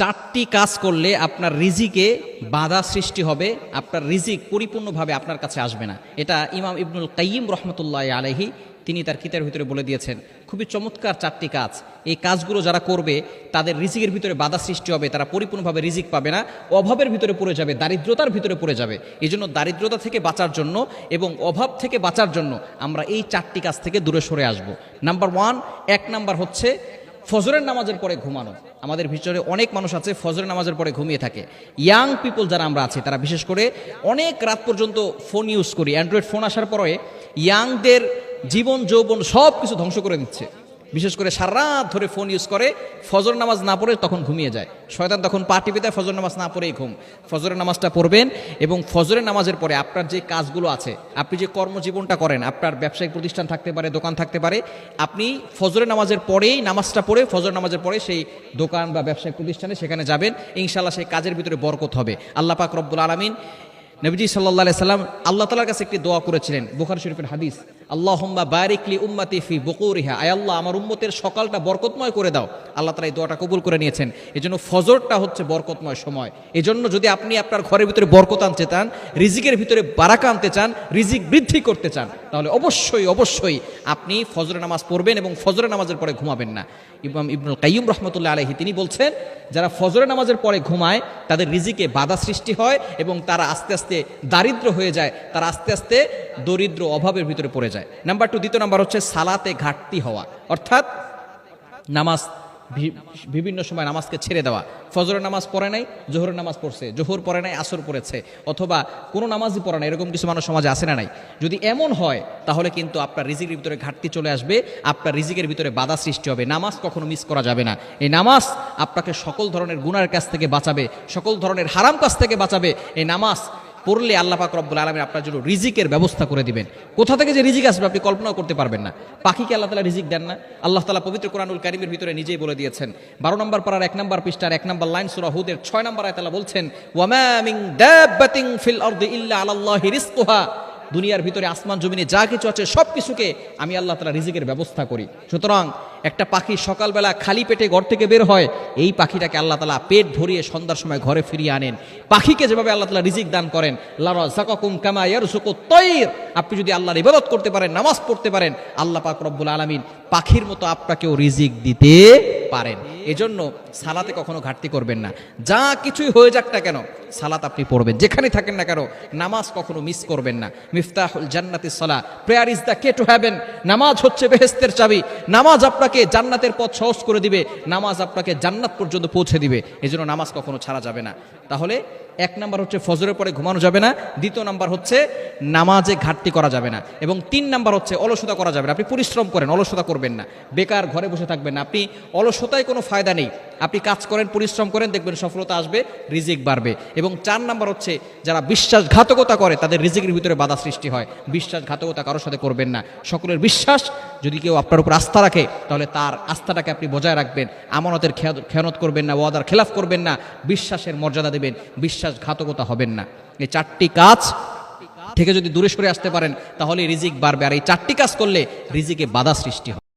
চারটি কাজ করলে আপনার রিজিকে বাধা সৃষ্টি হবে, আপনার রিজিক পরিপূর্ণভাবে আপনার কাছে আসবে না। এটা ইমাম ইবনুল কাইয়িম রহমতুল্লাহ আলহি তিনি তার কিতার ভিতরে বলে দিয়েছেন। খুবই চমৎকার চারটি কাজ। এই কাজগুলো যারা করবে, তাদের রিজিকের ভিতরে বাধা সৃষ্টি হবে, তারা পরিপূর্ণভাবে রিজিক পাবে না, অভাবের ভিতরে পড়ে যাবে, দারিদ্রতার ভিতরে পড়ে যাবে। এই জন্য দারিদ্রতা থেকে বাঁচার জন্য এবং অভাব থেকে বাঁচার জন্য আমরা এই চারটি কাজ থেকে দূরে সরে আসব। নাম্বার ওয়ান, এক নাম্বার হচ্ছে ফজরের নামাজের পরে ঘুমানো। আমাদের ভিতরে অনেক মানুষ আছে, ফজরের নামাজের পরে ঘুমিয়ে থাকে। ইয়াং পিপল যারা আমরা আছি, তারা বিশেষ করে অনেক রাত পর্যন্ত ফোন ইউজ করি। অ্যান্ড্রয়েড ফোন আসার পরে ইয়াংদের জীবন, যৌবন সব কিছু ধ্বংস করে দিচ্ছে। বিশেষ করে সারারাত ধরে ফোন ইউজ করে, ফজর নামাজ না পড়ে তখন ঘুমিয়ে যায়। শয়তান তখন পা টিপে দেয়, ফজর নামাজ না পড়েই ঘুম। ফজরের নামাজটা পড়বেন এবং ফজরের নামাজের পরে আপনার যে কাজগুলো আছে, আপনি যে কর্মজীবনটা করেন, আপনার ব্যবসায়িক প্রতিষ্ঠান থাকতে পারে, দোকান থাকতে পারে, আপনি ফজরের নামাজের পরেই নামাজটা পড়ে, ফজর নামাজের পরে সেই দোকান বা ব্যবসায়িক প্রতিষ্ঠানে সেখানে যাবেন। ইনশাল্লাহ সেই কাজের ভিতরে বরকত হবে। আল্লাহ পাক রব্বুল আলমিন নবীজি সাল্লাহ সাল্লাম আল্লাহ তালার কাছে একটি দোয়া করেছিলেন, বুখার শরীফের হাদিস। আল্লাহ হুম্বা বারিকলি উম্মাতি ফি বকুরিহা। আয় আল্লাহ, আমার উম্মতের সকালটা বরকতময় করে দাও। আল্লাহ তালা এই দোয়াটা কবুল করে নিয়েছেন। এই জন্য ফজরটা হচ্ছে বরকতময় সময়। এই জন্য যদি আপনি আপনার ঘরের ভিতরে বরকত আনতে চান, রিজিকের ভিতরে বারাকা আনতে চান, রিজিক বৃদ্ধি করতে চান, তাহলে অবশ্যই অবশ্যই আপনি ফজরের নামাজ পড়বেন এবং ফজরের নামাজের পরে ঘুমাবেন না। ইমাম ইবনুল কাইয়ুম রহমতুল্লাহ আলহি তিনি বলছেন, যারা ফজরের নামাজের পরে ঘুমায়, তাদের রিজিকে বাধা সৃষ্টি হয় এবং তারা আস্তে আস্তে দারিদ্র হয়ে যায়, তারা আস্তে আস্তে দরিদ্র অভাবের ভিতরে পড়ে যায়। নাম্বার টু দ্বিতীয় নাম্বার হচ্ছে সালাতে ঘাটতি হওয়া। অর্থাৎ নামাজ বিভিন্ন সময় নামাজকে ছেড়ে দেওয়া। ফজরের নামাজ পড়ে নাই, জোহরের নামাজ পড়ছে। জোহর পড়ে নাই, আসর পড়েছে। অথবা কোনো নামাজই পড়ে নাই, এরকম কিছু মানুষ সমাজে আসে না নাই। যদি এমন হয়, তাহলে কিন্তু আপনার রিজিকের ভিতরে ঘাটতি চলে আসবে, আপনার রিজিকের ভিতরে বাধা সৃষ্টি হবে। নামাজ কখনো মিস করা যাবে না। এই নামাজ আপনাকে সকল ধরনের গুনার কাছ থেকে বাঁচাবে, সকল ধরনের হারাম কাছ থেকে বাঁচাবে। এই নামাজ পড়লে আল্লাহ পাক রব্বুল আলমী আপনার জন্য রিজিকের ব্যবস্থা করে দিবেন। কোথা থেকে যে রিজিক আসবে আপনি কল্পনাও করতে পারবেন না। পাখিকে আল্লাহ তালা রিজিক দেন না। আল্লাহ তালা পবিত্র কোরআনুল কারিমের ভিতরে নিজেই বলে দিয়েছেন। বারো নম্বর পাড়ার এক নম্বর পৃষ্ঠার এক নম্বর লাইন সুরা হুদের ছয় নম্বর আয়তালা বলছেন ওয়ামিং ফিল অর্দ ইল্লা আল্লাহ রিজকুহা। দুনিয়ার ভিতরে আসমান, জমিনে যা কিছু আছে, সব কিছুকে আমি আল্লাহ তালা রিজিকের ব্যবস্থা করি। সুতরাং একটা পাখি সকালবেলা খালি পেটে ঘর থেকে বের হয়, এই পাখিটাকে আল্লাহ তালা পেট ভরিয়ে সন্ধ্যার সময় ঘরে ফিরিয়ে আনেন। পাখিকে যেভাবে আল্লাহ তালা রিজিক দান করেন লারা জাকাকুম কামা ইয়ারসুকু তৈর। আপনি যদি আল্লাহর ইবাদত করতে পারেন, নামাজ পড়তে পারেন, আল্লাহ পাক রব্বুল আলামিন পাখির মতো আপনাকেও রিজিক দিতে পারেন। এজন্য সালাতে কখনো ঘাটতি করবেন না। যা কিছুই হয়ে যাক না কেন সালাত আপনি পড়বেন। যেখানে থাকেন না কেন, নামাজ কখনো মিস করবেন না। মিফতাহুল জান্নাতি সলা prayer is the key to heaven নামাজ হচ্ছে বেহেস্তের চাবি। নামাজ আপনাকে জান্নাতের পথ সহজ করে দিবে। নামাজ আপনাকে জান্নাত পর্যন্ত পৌঁছে দিবে। এজন্য নামাজ কখনো ছাড়া যাবে না। তাহলে এক নাম্বার হচ্ছে ফজরের পরে ঘুমানো যাবে না। দ্বিতীয় নাম্বার হচ্ছে নামাজে ঘাটতি করা যাবে না। এবং তিন নাম্বার হচ্ছে অলসতা করা যাবে না। আপনি পরিশ্রম করেন, অলসতা করবেন না। বেকার ঘরে বসে থাকবেন না। আপনি অলসতায় কোনো ফায়দা নেই। আপনি কাজ করেন, পরিশ্রম করেন, দেখবেন সফলতা আসবে, রিজিক বাড়বে। এবং চার নাম্বার হচ্ছে, যারা বিশ্বাসঘাতকতা করে, তাদের রিজিকের ভিতরে বাধা সৃষ্টি হয়। বিশ্বাসঘাতকতা কারোর সাথে করবেন না। সকলের বিশ্বাস, যদি কেউ আপনার উপর আস্থা রাখে, তাহলে তার আস্থাটাকে আপনি বজায় রাখবেন। আমানতের খেয়া- খেয়ানত করবেন না, ওয়াদার খেলাফ করবেন না। বিশ্বাসের মর্যাদা দেবেন, বিশ্বাসঘাতকতা হবেন না। এই চারটি কাজ থেকে যদি দূরে সরে আসতে পারেন তাহলে রিজিক বাড়বে। আর এই চারটি কাজ করলে রিজিকে বাধা সৃষ্টি হয়।